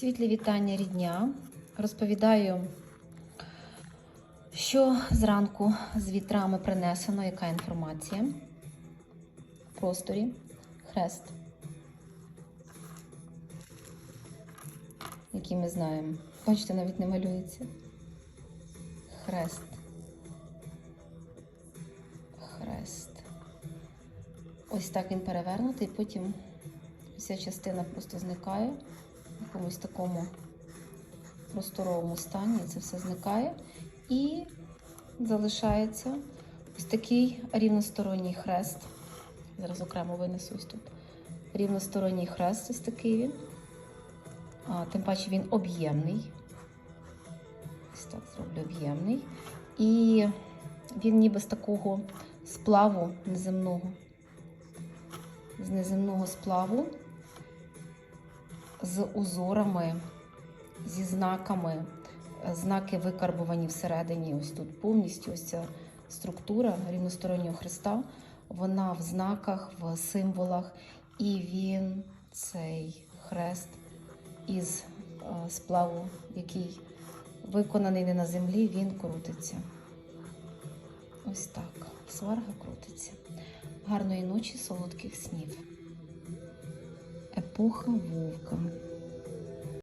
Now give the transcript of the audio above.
Світлі вітання рідня. Розповідаю, що зранку з вітрами принесено, яка інформація в просторі. Хрест, який ми знаємо. Бачите, навіть не малюється. Хрест. Хрест. Ось так він перевернутий, потім вся частина просто зникає в якомусь такому просторовому стані. Це все зникає. І залишається ось такий рівносторонній хрест. Зараз окремо винесу ось тут. Рівносторонній хрест ось такий він. А, тим паче він об'ємний. Ось так зроблю об'ємний. І він ніби з такого сплаву неземного. З неземного сплаву, з узорами, зі знаками. Знаки викарбувані всередині. Ось тут повністю ось ця структура рівностороннього хреста. Вона в знаках, в символах, і він, цей хрест із е, сплаву, який виконаний не на землі, він крутиться. Ось так. Сварга крутиться. Гарної ночі, солодких снів. Епоха вовка.